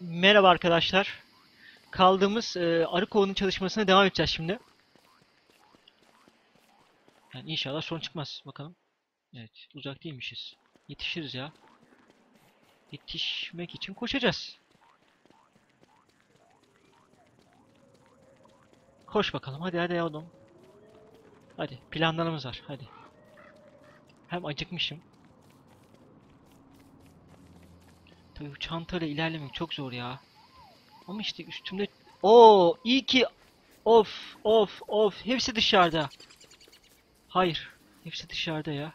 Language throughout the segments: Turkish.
Merhaba arkadaşlar. Kaldığımız e, arı kovanın çalışmasına devam edeceğiz şimdi. Yani inşallah sorun çıkmaz. Bakalım. Evet, uzak değilmişiz. Yetişiriz ya. Yetişmek için koşacağız. Koş bakalım. Hadi hadi oğlum. Hadi planlarımız var. Hadi. Hem acıkmışım. Tabii bu çantayla ilerlemek çok zor ya. Ama işte üstümde... Oo, iyi ki... Of, of, of. Hepsi dışarıda. Hayır. Hepsi dışarıda ya.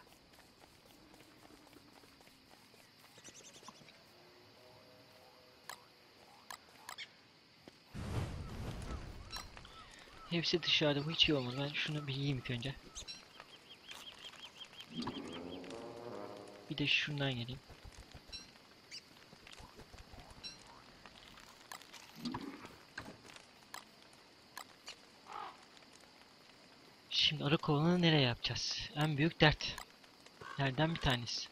Hepsi dışarıda. Bu hiç iyi olmadı. Ben şunu bir yiyeyim ilk önce. Bir de şundan geleyim. Şimdi arı kovanını nereye yapacağız? En büyük dert. Nereden bir tanesi.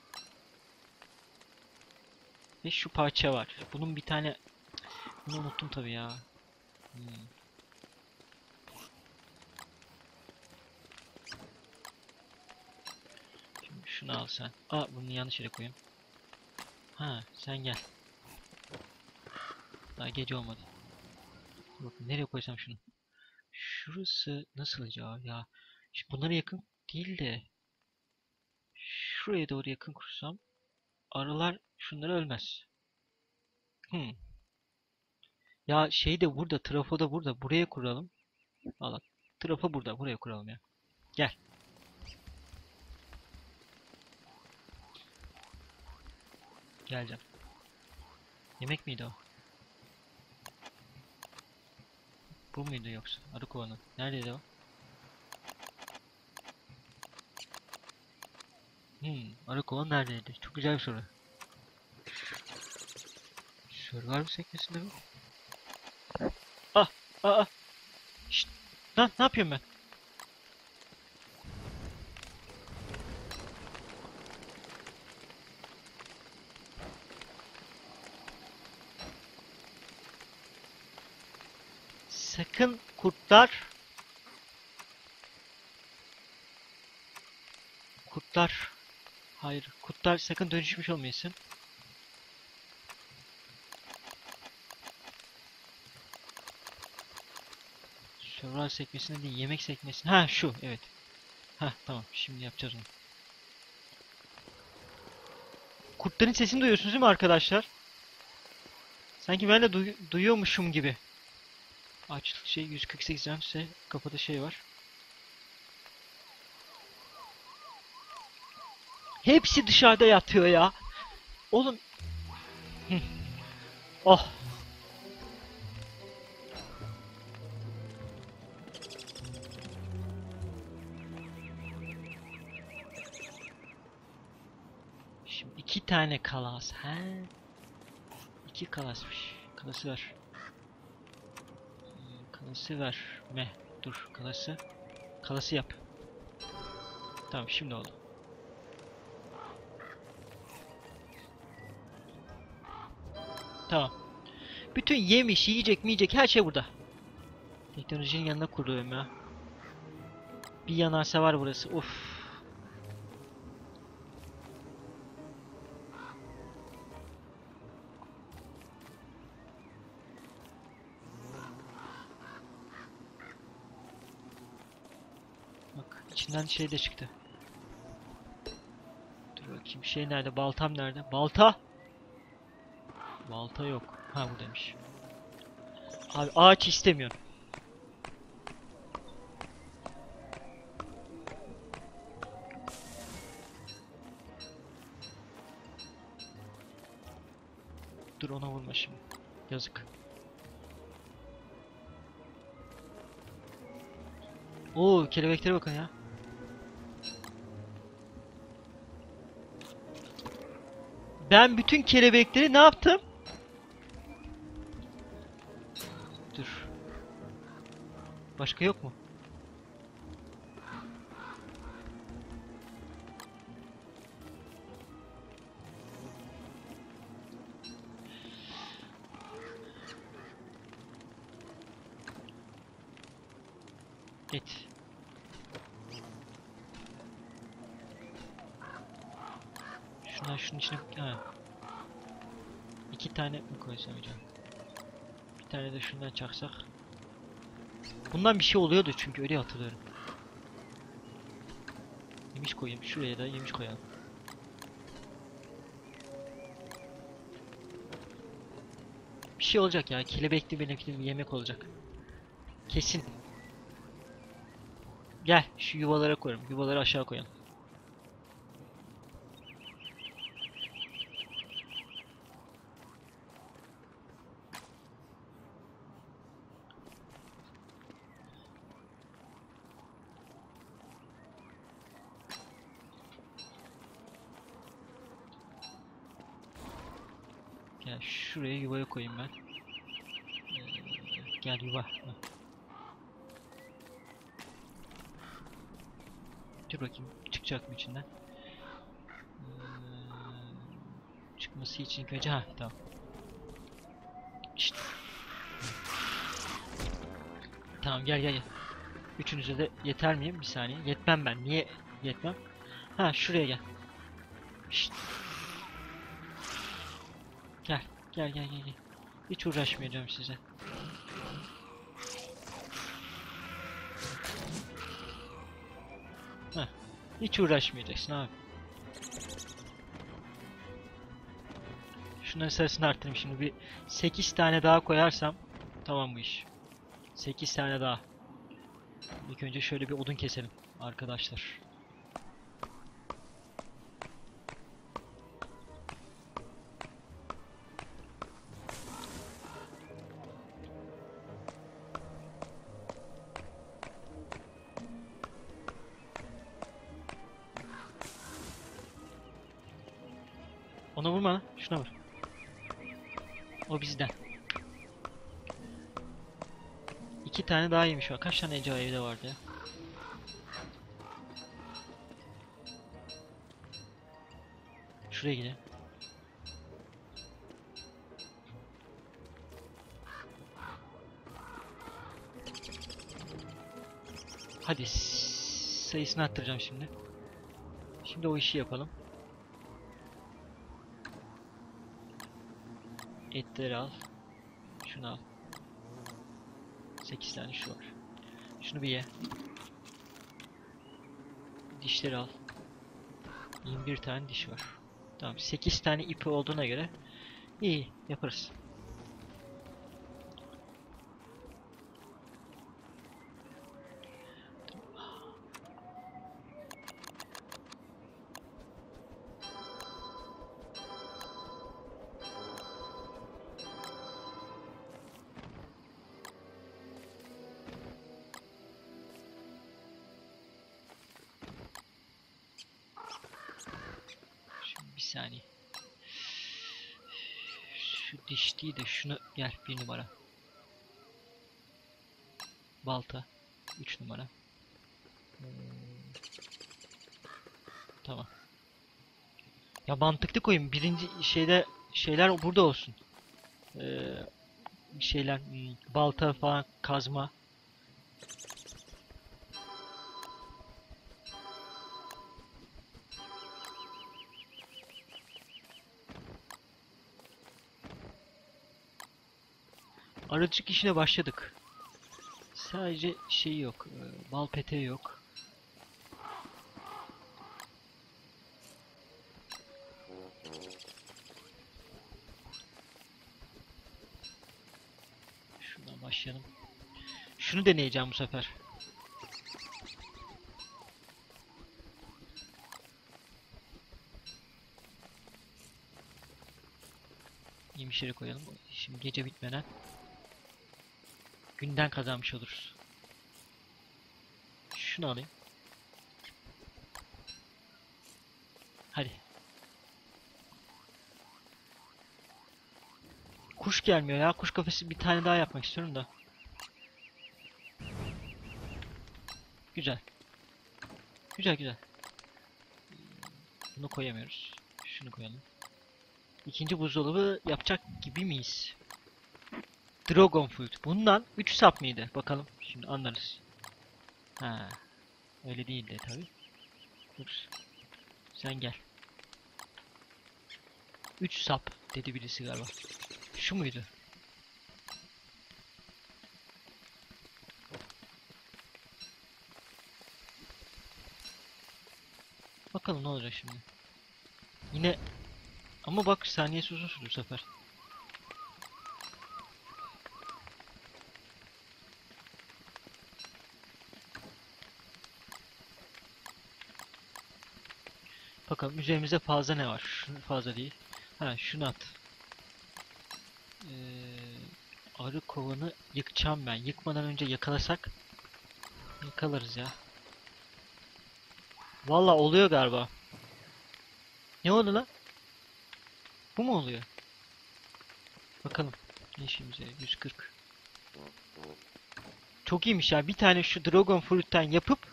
Ve şu parça var. Bunun bir tane... Bunu unuttum tabii ya. Hmm. Şimdi şunu al sen. Aa bunu yanlış yere koyayım. Ha sen gel. Daha gece olmadı. Bakın nereye koysam şunu. Şurası nasıl ya? Ya şimdi bunlara yakın değil de şuraya doğru yakın kursam arılar şunları ölmez. Hmm. Ya şey de burada, trafo da burada. Buraya kuralım. Valla trafo burada. Buraya kuralım ya. Gel. Geleceğim. Yemek miydi o? Bu muydu yoksa? Arı kovanı. Neredeydi o? Hmm, arı kovan neredeydi? Çok güzel bir soru. Survivor sekmesinde mi? Ah! Ah! ah. Şşt! Lan ne yapıyorum ben? Sakın kurtlar Kurtlar Hayır kurtlar sakın dönüşmüş olmayasın. Survival sekmesinde değil yemek sekmesinde. Ha şu evet. Ha tamam şimdi yapacağız onu. Kurtların sesini duyuyorsunuz değil mi arkadaşlar? Sanki ben de duy- duyuyormuşum gibi. Aç şey 148 ise kapıda şey var. Hepsi dışarıda yatıyor ya. Oğlum. Oh. Şimdi iki tane kalas. He. İki kalasmış. Kalası var. Kalası ver. Me. Dur kalası. Kalası yap. Tamam şimdi oldu. Tamam. Bütün yemiş, yiyecek, miyecek her şey burada. Teknolojinin yanına kuruyorum ya. Bir yanarsa var burası. Uf. Bak içinden şey de çıktı. Dur bakayım şey nerede? Baltam nerede? Balta! Balta yok. Ha buradaymış. Abi ağaç istemiyorum. Dur ona vurma şimdi. Yazık. Oo kelebeklere bakın ya. Ben bütün kelebekleri ne yaptım? Başka yok mu? Git. Şuna şunun içine ha. İki tane mi koysam hocam? Bir tane de şundan çaksak. Bundan bir şey oluyordu çünkü öyle hatırlıyorum. Yemiş koyayım. Şuraya da yemiş koyalım. Bir şey olacak ya. Kelebekli benekli bir yemek olacak. Kesin. Gel şu yuvalara koyalım. Yuvaları aşağı koyalım. Gel yuvaya koyayım ben. Ee, gel yuva. Dur bakayım çıkacak mı içinden? Ee, çıkması için önce ha tamam. Şşt. Tamam gel gel gel. Üçünüze de yeter miyim? Bir saniye. Yetmem ben. Niye yetmem? Ha şuraya gel. Şşt. Gel gel gel gel. Hiç uğraşmayacağım size. Heh. Hiç uğraşmayacaksın abi. Şunların sayısını arttırayım şimdi bir 8 tane daha koyarsam tamam bu iş. 8 tane daha. İlk önce şöyle bir odun keselim arkadaşlar. Bizden. İki tane daha yemiş var. Kaç tane Ece evde vardı ya? Şuraya gidelim. Hadi sayısını arttıracağım şimdi. Şimdi o işi yapalım. Etleri al. Şunu al. 8 tane şu var. Şunu bir ye. Dişleri al. 21 tane diş var. Tamam 8 tane ipi olduğuna göre iyi yaparız. Saniye. Şu diş de şunu gel bir numara. Balta 3 numara. Hmm. Tamam. Ya mantıklı koyayım. Birinci şeyde şeyler burada olsun. Ee, şeyler hmm, balta falan kazma. Arıcılık işine başladık. Sadece şey yok. e, Bal peteği yok. Şuradan başlayalım. Şunu deneyeceğim bu sefer. Yemişleri koyalım. Şimdi gece bitmeden günden kazanmış oluruz. Şunu alayım. Hadi. Kuş gelmiyor ya. Kuş kafesi bir tane daha yapmak istiyorum da. Güzel. Güzel güzel. Bunu koyamıyoruz. Şunu koyalım. İkinci buzdolabı yapacak gibi miyiz? Dragon Fruit. Bundan 3 sap mıydı? Bakalım. Şimdi anlarız. Ha. Öyle değil de tabi. Sen gel. 3 sap dedi birisi galiba. Şu muydu? Bakalım ne olacak şimdi. Yine ama bak saniyesi uzun sürdü bu sefer. Bakalım üzerimizde fazla ne var? Şunu fazla değil. Ha şunu at. Ee, arı kovanı yıkacağım ben. Yıkmadan önce yakalasak yakalarız ya. Valla oluyor galiba. Ne oldu lan? Bu mu oluyor? Bakalım. Ne işimize? 140. Çok iyiymiş ya. Bir tane şu Dragon Fruit'ten yapıp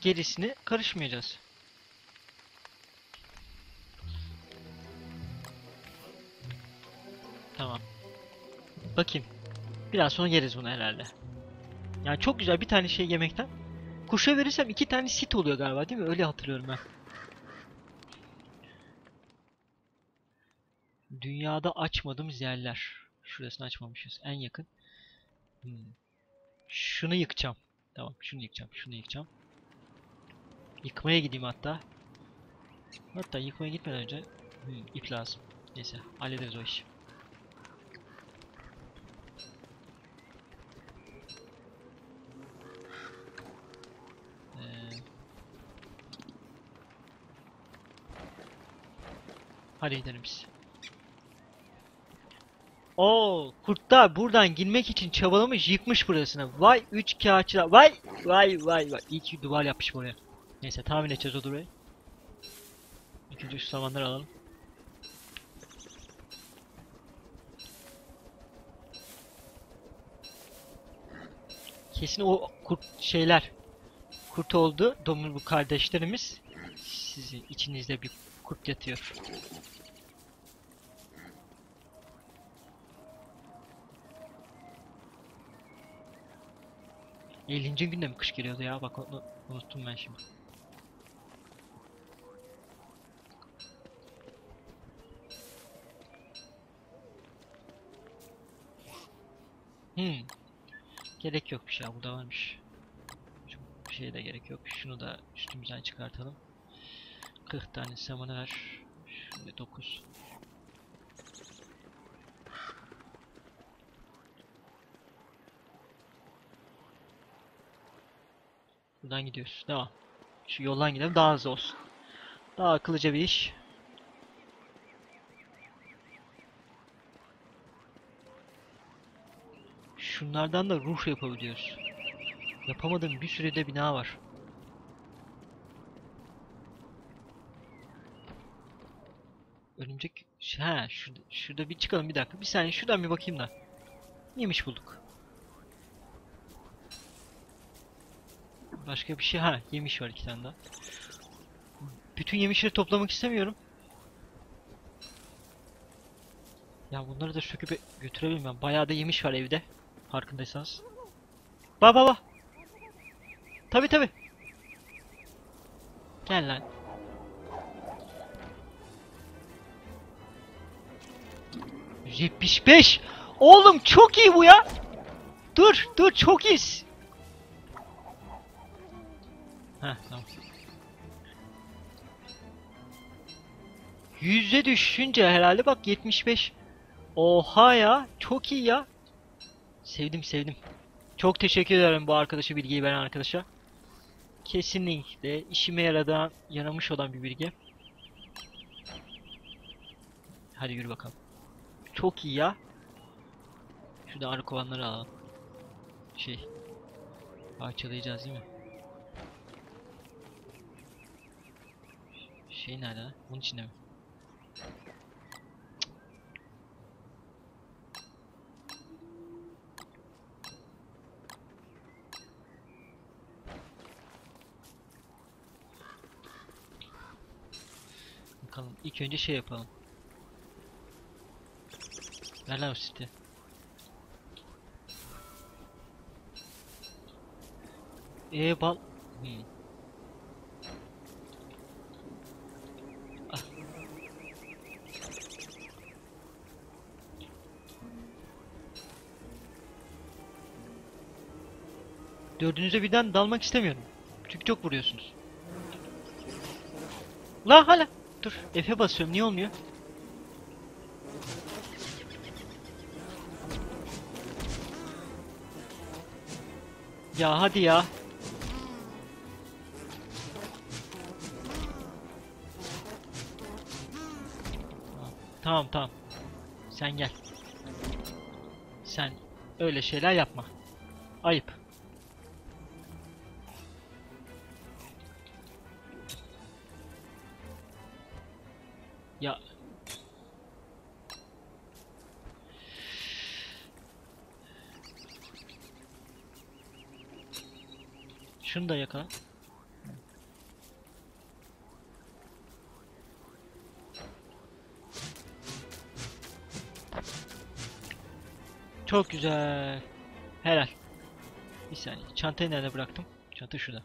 gerisini karışmayacağız. Tamam. Bakayım. Biraz sonra yeriz bunu herhalde. Yani çok güzel bir tane şey yemekten. Kuşa verirsem iki tane sit oluyor galiba değil mi? Öyle hatırlıyorum ben. Dünyada açmadığımız yerler. Şurasını açmamışız. En yakın. Hmm. Şunu yıkacağım. Tamam şunu yıkacağım. Şunu yıkacağım. Yıkmaya gideyim hatta. Hatta yıkmaya gitmeden önce hmm, ip lazım. Neyse hallederiz o işi. Ee, Hadi gidelim biz. Oo, kurtlar buradan girmek için çabalamış, yıkmış burasını. Vay üç kağıtçılar. Vay vay vay vay. İyi ki duvar yapmış buraya. Neyse tahmin edeceğiz o duvarı. İlk önce şu samanları alalım. Kesin o kurt şeyler kurt oldu. Domuz bu kardeşlerimiz. Sizin içinizde bir kurt yatıyor. Ellinci günde mi kış geliyordu ya? Bak onu unuttum ben şimdi. Hmm. Gerek yokmuş ya burada varmış. Çok bir şeye de gerek yok. Şunu da üstümüzden çıkartalım. 40 tane samanı ver. Şimdi 9. Buradan gidiyoruz. Devam. Şu yoldan gidelim daha hızlı olsun. Daha akıllıca bir iş. Şunlardan da ruh yapabiliyoruz. Yapamadığım bir sürü de bina var. Örümcek... Ha, şurada, şurada bir çıkalım bir dakika. Bir saniye şuradan bir bakayım da. Neymiş bulduk? Başka bir şey ha yemiş var iki tane daha. Bütün yemişleri toplamak istemiyorum. Ya bunları da söküp götürebilirim ben. Bayağı da yemiş var evde. Farkındaysanız. Ba ba ba. Tabi tabi. Gel lan. ...175! Oğlum çok iyi bu ya! Dur, dur çok iyi. Heh, tamam. Yüzde düşünce herhalde bak 75. Oha ya, çok iyi ya. Sevdim sevdim. Çok teşekkür ederim bu arkadaşa bilgiyi veren arkadaşa. Kesinlikle işime yaradan, yaramış olan bir bilgi. Hadi yürü bakalım. Çok iyi ya. Şurada arı kovanları alalım. Şey. Parçalayacağız değil mi? Şey nerede? Bunun içinde mi? Bakalım ilk önce şey yapalım. Ver lan o siti. Ee bal... Hmm. Ah. Dördünüze birden dalmak istemiyorum. Çünkü çok vuruyorsunuz. La hala. Dur. F'e basıyorum. Niye olmuyor? Ya hadi ya. Tamam tamam. Sen gel. Sen öyle şeyler yapma. Ayıp. Şunu da yakala. Çok güzel. Helal. Bir saniye. Çantayı nerede bıraktım? Çanta şurada.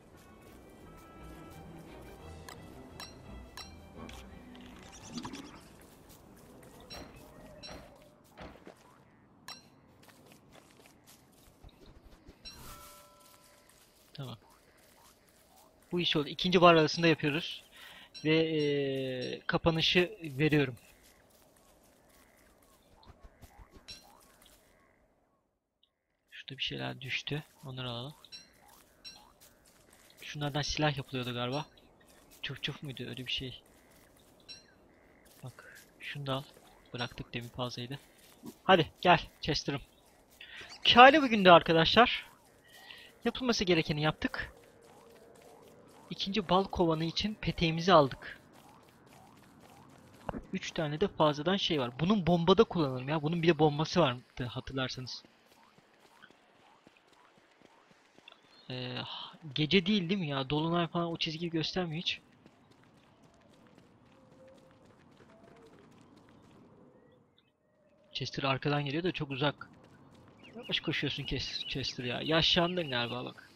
Bu iş oldu. İkinci bar arasında yapıyoruz. Ve eee, kapanışı veriyorum. Şurada bir şeyler düştü. Onları alalım. Şunlardan silah yapılıyordu galiba. Çuf çuf muydu öyle bir şey. Bak şunu da al. Bıraktık demin fazlaydı. Hadi gel Chester'ım. Kâle bugün de arkadaşlar. Yapılması gerekeni yaptık. İkinci bal kovanı için peteğimizi aldık. 3 tane de fazladan şey var. Bunun bombada kullanalım ya. Bunun bir de bombası vardı hatırlarsanız. Ee, gece değil değil mi ya? Dolunay falan o çizgiyi göstermiyor hiç. Chester arkadan geliyor da çok uzak. Yavaş koşuyorsun Chester ya. Yaşlandın galiba bak.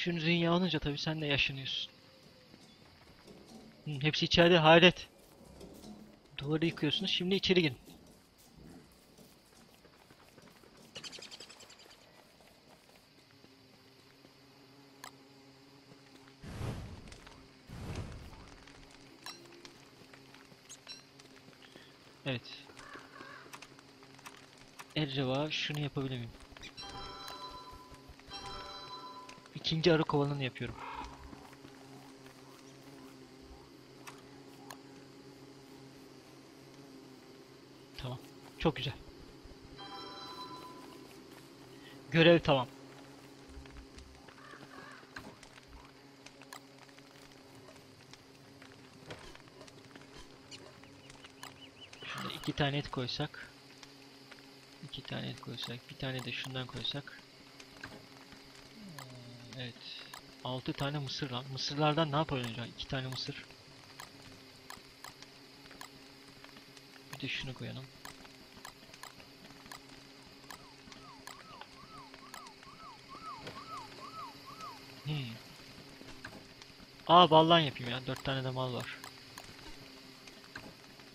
Üçünüz dünya olunca tabii sen de yaşlanıyorsun. Hı, hepsi içeride hayret. Duvarı yıkıyorsunuz. Şimdi içeri girin. Evet. Acaba şunu yapabilir miyim? İkinci arı kovanını yapıyorum. Tamam. Çok güzel. Görev tamam. Şurada iki tane et koysak. iki tane et koysak. Bir tane de şundan koysak. Evet. 6 tane mısır lan. Mısırlardan ne acaba? 2 tane mısır. Bir de şunu koyalım. Hmm. Aa ballan yapayım ya. 4 tane de mal var.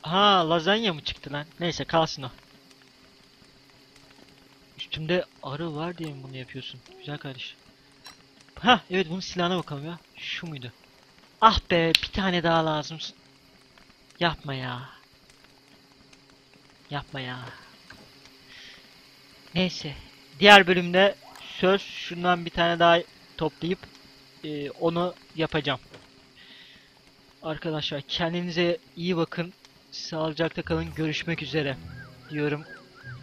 Ha lazanya mı çıktı lan? Neyse kalsın o. Üstümde arı var diye mi bunu yapıyorsun? Güzel kardeş. Ha evet bunun silahına bakalım ya. Şu muydu? Ah be bir tane daha lazım. Yapma ya. Yapma ya. Neyse. Diğer bölümde söz şundan bir tane daha toplayıp e, onu yapacağım. Arkadaşlar kendinize iyi bakın. Sağlıcakla kalın. Görüşmek üzere diyorum.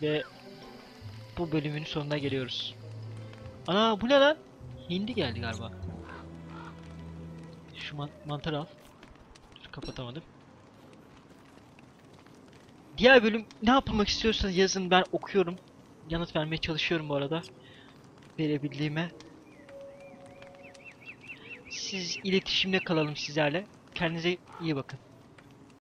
Ve bu bölümün sonuna geliyoruz. Ana bu ne lan? Hindi geldi galiba. Şu man mantarı al. Dur, kapatamadım. Diğer bölüm ne yapılmak istiyorsanız yazın ben okuyorum. Yanıt vermeye çalışıyorum bu arada. Verebildiğime. Siz iletişimde kalalım sizlerle. Kendinize iyi bakın.